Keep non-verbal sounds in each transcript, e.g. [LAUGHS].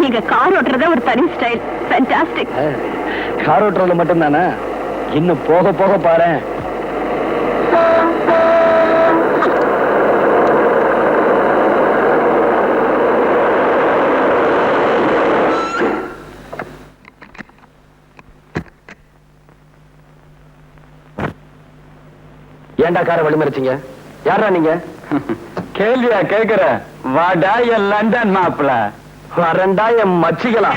நீங்க கார் ஓட்டுறதே ஒரு தனி ஸ்டைல் ஃபேண்டாஸ்டிக் கார் ஓட்டுறதுல மட்டும் தானே இன்னும் போக போக பாரேன். ஏன்டா காரை வழிமறிச்சீங்க? யாரா நீங்க? [LAUGHS] கேள்வியா கேக்குற? வாடா என் லண்டன் மாப்பிள. வரண்டா என் மச்சிகளா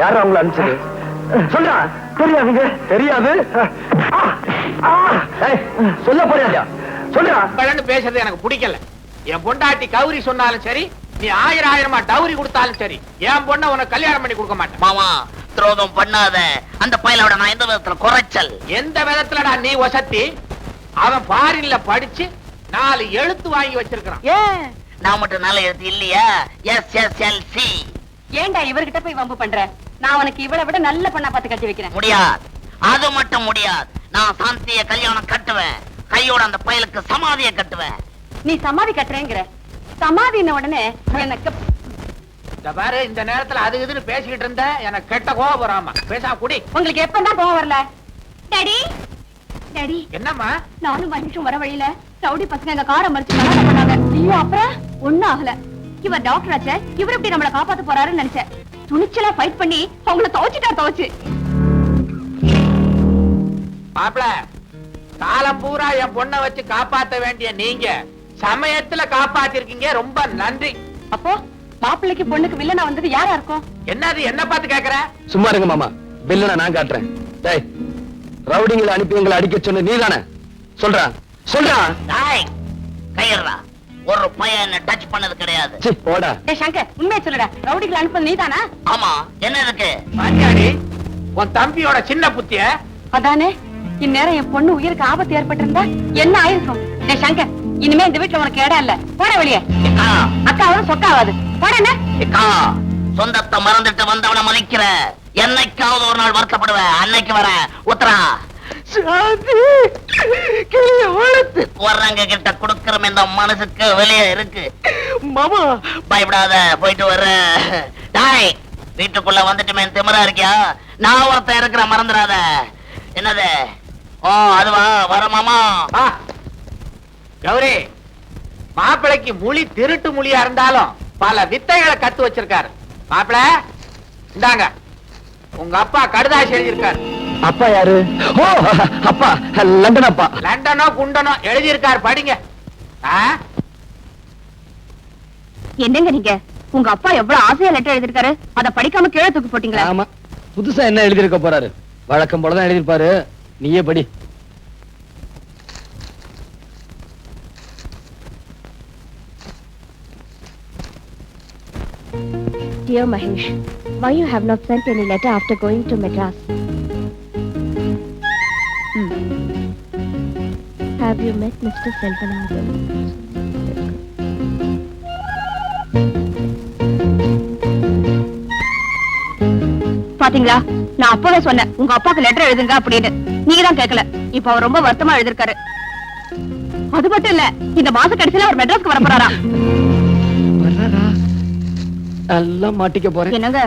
யாரும் அவங்கள அனுப்பிச்சது? சொல்றா. தெரியாதுங்க தெரியாது. சொல்ல போறியா சொல்றா. கலந்து பேசுறது எனக்கு பிடிக்கல. என் பொண்டாட்டி கௌரி சொன்னாலும் சரி நீ ஆயிரம் ஆயிரமா டவுரி கொடுத்தாலும் சரி என் பொண்ணை உனக்கு கல்யாணம் பண்ணி கொடுக்க மாட்டேன். மாமா துரோகம் பண்ணாத. அந்த பயலோட நான் எந்த விதத்துல குறைச்சல்? எந்த விதத்துலடா நீ வசத்தி அவன் ஃபாரின்ல படிச்சு நாலு எழுத்து வாங்கி வச்சிருக்கான் ஏன்? நான் மட்டும் நல்ல எழுத்து இல்லையா? எஸ் எஸ் எல் சி ஏன்டா இவர்கிட்ட போய் வம்பு பண்ற? நான் உனக்கு இவளை விட நல்ல பொண்ணா பார்த்து கட்டி வைக்கிறேன். முடியாது. அது மட்டும் முடியாது. நான் சாந்திய கல்யாணம் கட்டுவேன். கையோட அந்த பயலுக்கு சமாதியை கட்டுவேன். நீ சமாதி கட்டுறேங்கிற. சமாதின உடனே எனக்கு இந்த பாரு இந்த நேரத்துல அது இதுன்னு பேசிக்கிட்டு இருந்த எனக்கு கெட்ட கோபம் வராமா. பேசா குடி. உங்களுக்கு எப்பதான் கோவம் வரல? டாடி. டாடி. என்னம்மா? நானும் மனுஷன் வர வழியில ரவுடி பசங்க எங்க காரை மறிச்சு பண்ணாங்க. ஐயோ அப்புறம் ஒண்ணும் ஆகல. இவர் டாக்டர் ஆச்சே. இவர் இப்படி நம்மள காப்பாத்த போறாருன்னு நினைச்சேன். துணிச்சலா ஃபைட் பண்ணி அவங்கள துவச்சிட்டா துவச்சு மாப்பிள காலம் பூரா என் பொண்ணை வச்சு காப்பாத்த வேண்டிய நீங்க சமயத்துல காப்பாத்திருக்கீங்க. ரொம்ப நன்றி. அப்போ மாப்பிள்ளைக்கு பொண்ணுக்கு வில்லனா வந்தது யாரா இருக்கும்? என்னது என்ன பார்த்து கேக்குற? சும்மா இருங்க மாமா. பில்லுனா நான் காட்டுறேன். டேய் ரவுடிங்களை அனுப்பி எங்களை அடிக்க சொன்ன நீதானே? சொல்றா. சொல்றா. டாய் கையறா ஒரு பையன் என்ன டச் பண்ணது கிடையாது. சி போடா. டேய் சங்கர் உண்மையை சொல்லுடா. ரவுடிகளை அனுப்புறது நீதானா? ஆமா என்ன இருக்கு? பாத்தியாடி உன் தம்பியோட சின்ன புத்திய அதானே இந்நேரம் என் பொண்ணு உயிருக்கு ஆபத்து ஏற்பட்டிருந்தா என்ன ஆயிருக்கும்? டேய் சங்கர் இனிமே இந்த வீட்டுல உனக்கு இடம் இல்ல. போட வெளியே. இக்கா, அக்காவும் சொக்காவாது. போடனே சொந்தத்தை மறந்துட்டு வந்தவன மதிக்கிற என்னைக்காவது ஒரு நாள் வருத்தப்படுவேன். அன்னைக்கு வரேன். உத்தரா. வர்றவங்க கிட்ட கொடுக்கற இந்த மனசுக்கு வெளியே இருக்கு. மாமா. பயப்படாத போயிட்டு வர்றேன் டாய் வீட்டுக்குள்ள வந்துட்டுமே திமிரா இருக்கியா? நான் ஒருத்தன் இருக்கிற மறந்துடாத. என்னது? ஓ அதுவா? வர மாமா. கௌரி மாப்பிளைக்கு மொழி திருட்டு மொழியா இருந்தாலும் பல வித்தைகளை கத்து வச்சிருக்காரு. மாப்பிள இந்தாங்க. உங்க அப்பா கடுதாசி எழுதியிருக்காரு. அப்பா யாரு? ஓ அப்பா லண்டன் அப்பா லண்டனோ குண்டனோ எழுதியிருக்காரு படிங்க? என்னங்க நீங்க? உங்க அப்பா எவ்வளவு ஆசையா லெட்டர் எழுதிருக்காரு அத படிக்காம கீழே தூக்கி போட்டீங்களா. ஆமா. புதுசா என்ன எழுதியிருக்க போறாரு? வழக்கம் போலதான் எழுதியிருப்பாரு. நீயே படி. Dear Mahesh, why you have not sent any letter after going to Madras? Have you met Mr. Selvanathan? பாத்தீங்களா? நான் அப்பவே சொன்னேன் உங்க அப்பாக்கு லெட்டர் எழுதுங்க அப்படின்னு. நீங்க தான் கேட்கல இப்ப அவர் ரொம்ப வருத்தமா எழுதிருக்காரு. அது மட்டும் இல்ல இந்த மாச கடைசியில அவர் மெட்ராஸ்க்கு வர போறாரா? எல்லாம் மாட்டிக்க போறேன். என்னங்க?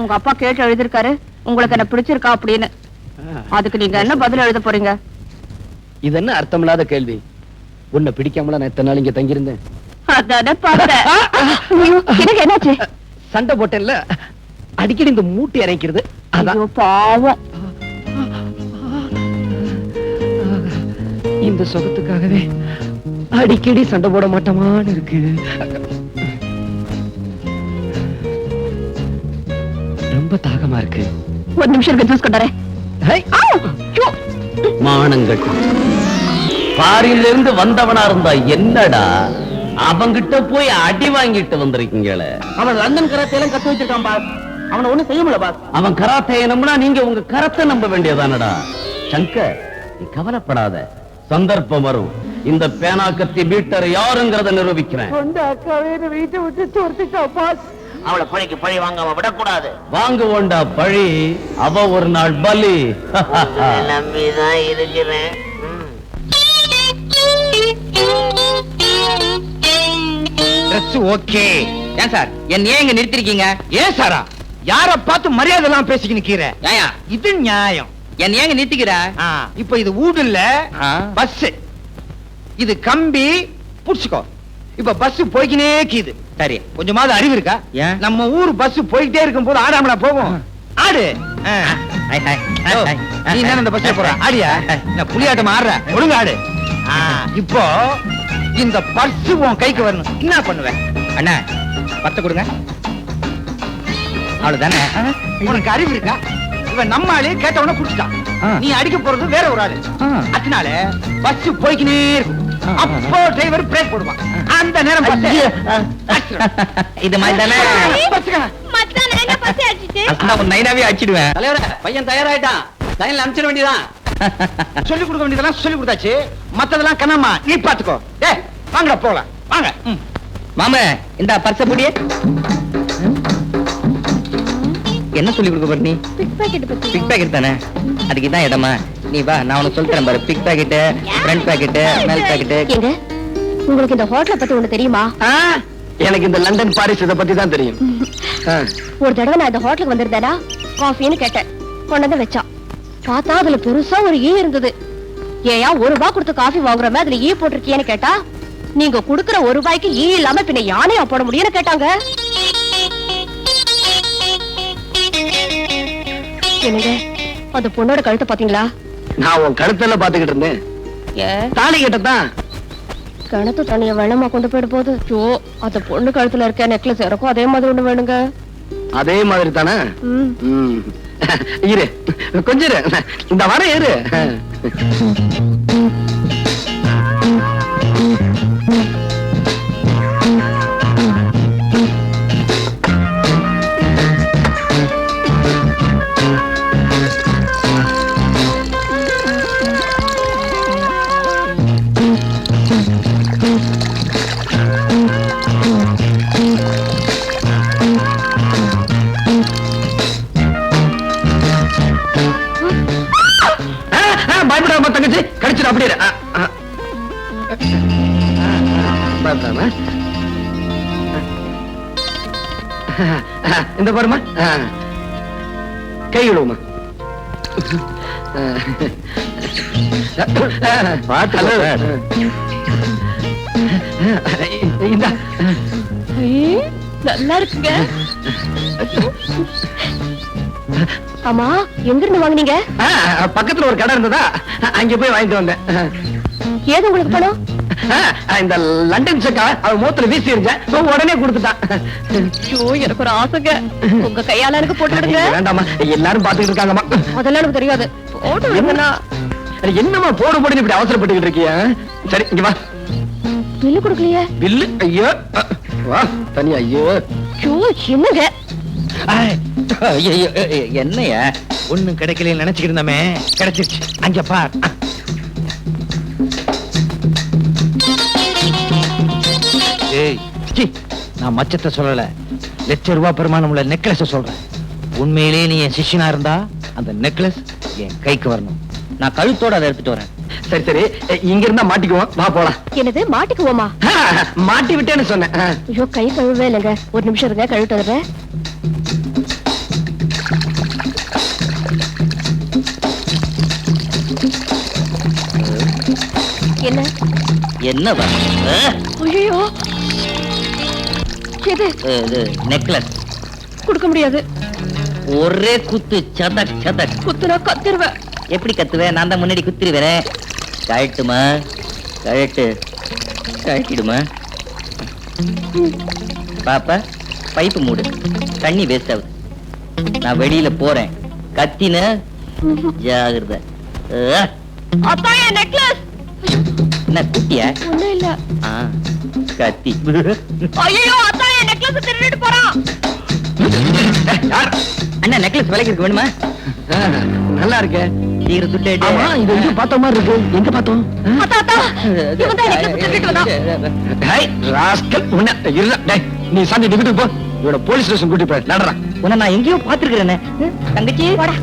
உங்க அப்பா கேட்டு எழுதிருக்காரு உங்களுக்கு என்ன பிடிச்சிருக்கா அப்படின்னு. அதுக்கு நீங்க என்ன பதில் எழுத போறீங்க? இது என்ன அர்த்தமில்லாத கேள்வி? உன்னை பிடிக்காமல நான் இத்தனை நாள் இங்க தங்கியிருந்தேன். என்னாச்சு? சண்டை போட்டேன்ல. அடிக்கடி இந்த மூட்டை இறக்கிறது அதான். பாவம். இந்த சுகத்துக்காகவே அடிக்கடி சண்டை போட மாட்டோமான்னு இருக்கு. ரொம்ப தாகமா இருக்கு. ஒரு நிமிஷம் ஜூஸ் கொண்டாரேன் மானங்கள். பாரியில இருந்து வந்தவனா இருந்தா என்னடா? அவங்கிட்ட போய் அடி வாங்கிட்டு வந்திருக்கீங்களே. அவன் லண்டன் கராத்தையெல்லாம் கத்து வச்சிருக்கான் பாஸ். அவனை ஒண்ணும் செய்ய முடியல பாஸ். அவன் கராத்தைய நம்பினா நீங்க உங்க கரத்தை நம்ப வேண்டியதானடா? சங்கர் நீ கவலைப்படாத. சந்தர்ப்பம் வரும். இந்த பேனா கத்தி பீட்டர் யாருங்கிறத நிரூபிக்கிறேன். அவளை பழிக்கு பழி வாங்காம விடக்கூடாது. வாங்குவோண்டா பழி. அவ ஒரு நாள் பலி. நம்பிதான் இருக்கிறேன். okay. ஏன் சார்? என்ன ஏன் இங்க நிறுத்திருக்கீங்க? ஏன் சாரா? யார பார்த்து மரியாதை எல்லாம் பேசிக்க நிக்கிற இது நியாயம். என்ன ஏங்க நிறுத்திக்கிற? இப்ப இது இல்ல பஸ் இது கம்பி. புடிச்சுக்கோ. இப்ப பஸ் போய்க்கினே கீது. சரி கொஞ்சமாவது அறிவு இருக்கா? நம்ம ஊர் பஸ் போயிட்டே இருக்கும் போது ஆடாமலா போகும். ஆடு. நீ என்ன இந்த பஸ்ல போற? ஆடியா? நான் புலியாட்டம் ஆடுற? ஒழுங்கு ஆடு. இப்போ இந்த பர்ஸ் உன் கைக்கு வரணும். என்ன பண்ணுவேன் அண்ணா பத்த கொடுங்க. அவ்வளவுதானே? உனக்கு அறிவு இருக்கா? இவன் நம்ம ஆளு கேட்ட உடனே குடிச்சிட்டான் நீ அடிக்க போறது வேற ஒரு ஆளு. அதனால பஸ் போய்க்கினே இருக்கும். அப்போ டிரைவர் பிரேக் போடுவான். அந்த நேரம் இது மாதிரி தானே? நைனாவே அடிச்சிடுவேன் தலைவர பையன் தயாராயிட்டான். லைன்ல அனுப்பிச்சிட வேண்டியதான் சொல்லி கொடுக்க வேண்டியதெல்லாம் சொல்லி கொடுத்தாச்சு. மத்ததெல்லாம் கண்ணம்மா நீ பாத்துக்கோ ஏ வாங்கடா போகலாம். வாங்க. மாம இந்த பர்ச புடியே என்ன சொல்லி கொடுக்க போற நீ? பிக் பாக்கெட் தானே? அதுக்கு தான் இடமா? நீ வா நான் உனக்கு சொல்லித்தரேன் பாரு. பிக் பாக்கெட் ஃப்ரண்ட் பாக்கெட் மேல் பாக்கெட் எங்க? உங்களுக்கு இந்த ஹோட்டலை பத்தி ஒண்ணு தெரியுமா? எனக்கு இந்த லண்டன் பாரிஸ் இதை பத்தி தான் தெரியும். ஒரு தடவை நான் இந்த ஹோட்டலுக்கு வந்திருந்தேனா காஃபின்னு கேட்டேன். கொண்டு வந்து வச்சான். பார்த்தா அதுல பெருசா ஒரு ஈ இருந்தது. ஏயா ஒரு ரூபாய் கொடுத்து காஃபி வாங்குறமே அதுல ஈ போட்டிருக்கியேன்னு கேட்டா நீங்க குடுக்குற ஒரு ரூபாய்க்கு ஈ இல்லாம பின்ன யானையா போட முடியும்னு கேட்டாங்க. என்னங்க? அந்த பொண்ணோட கழுத்தை பாத்தீங்களா நான் உன் கழுத்துல பாத்துக்கிட்டு இருந்தேன். தாலி கட்டத்தான் கிணத்து தண்ணிய வெள்ளமா கொண்டு போயிட போது ஜோ அந்த பொண்ணு கழுத்துல இருக்க நெக்லஸ் எனக்கும் அதே மாதிரி ஒண்ணு வேணுங்க. அதே மாதிரி தானே. இரு கொஞ்சம் இந்த வர இரு, இந்த பாருமா. கை விடுவோமா நல்லா இருக்குங்க. ஆமா எங்க இருந்து வாங்குனீங்க பக்கத்துல ஒரு கடை இருந்ததா? அங்க போய் வாங்கிட்டு வந்தேன். ஏது உங்களுக்கு பணம்? இந்த லண்டன் செக்கா அவன் மூத்துல வீசி இருந்தேன் உடனே கொடுத்துட்டான். ஐயோ எனக்கு ஒரு ஆசைங்க. உங்க கையால எனக்கு போட்டு விடுங்க. வேண்டாமா எல்லாரும் பாத்துக்கிட்டு இருக்காங்கம்மா. அதெல்லாம் எனக்கு தெரியாது. போட்டு விடுங்கண்ணா. அட, என்னம்மா போடு போடுன்னு இப்படி அவசரப்பட்டுக்கிட்டு இருக்கிய? சரி இங்க வா. பில்லு கொடுக்கலையே. பில்லு? ஐயோ வா தனியா ஐயோ. ஐயோ என்னங்க? என்னையா? ஒண்ணும் கிடைக்கல நினைச்சுக்கிட்டு இருந்தமே. கிடைச்சிருச்சு. அங்க பார். சீ, நான் மச்சத்தை சொல்லல. லட்ச ரூபாய் பெருமானம் உள்ள நெக்லஸ் சொல்றேன். உண்மையிலேயே நீ என் சிஷ்யனா இருந்தா அந்த நெக்லஸ் என் கைக்கு வரணும். நான் கழுத்தோட அதை எடுத்துட்டு வரேன். சரி சரி. இங்க இருந்தா மாட்டிக்குவோம். வா போலாம். என்னது மாட்டிக்குவோமா? மாட்டி விட்டேன்னு சொன்னேன். ஐயோ கை கழுவே இல்லைங்க. ஒரு நிமிஷம் இருங்க கழுவிட்டு வந்துடுறேன் என்ன? என்ன ஐயோ எது? இது நெக்லஸ் கொடுக்க முடியாது. ஒரே குத்து சதக் சதக். குத்துனா கத்திருவேன் எப்படி கத்துவேன் நான் தான் முன்னாடி குத்திருவேன். கழட்டுமா? கழட்டு. கழட்டிடுமா? பாப்பா பைப்பு மூடு. தண்ணி வேஸ்ட் ஆகுது. நான் வெளியில போறேன். கத்தின? ஜாகிரதை. நெக்லஸ் என்ன குட்டியா? ஒண்ணும் இல்ல. கத்தி. ஐயோ நெக்லஸ் திருடிட்டு போறான். யார்? அண்ணா நெக்லஸ் விலைக்கு இருக்கு வேணுமா? நல்லா இருக்கே. சீக்கிரம் சுட்டு ஆமா இது எங்க பார்த்த மாதிரி இருக்கு? எங்க பார்த்தோம்? அத்தா அத்தா இவன் தான் நெக்லஸ் திருடிட்டு வந்தான் டேய், ராஸ்கல், உன்னை, இருடா, டேய், நீ சாந்தி வீட்டுக்கு போ. இவட போலீஸ் ஸ்டேஷன் கூட்டி போய் நடறா உன்னை நான் எங்கேயோ பாத்துருக்கிறேனே தங்கச்சி. போடா.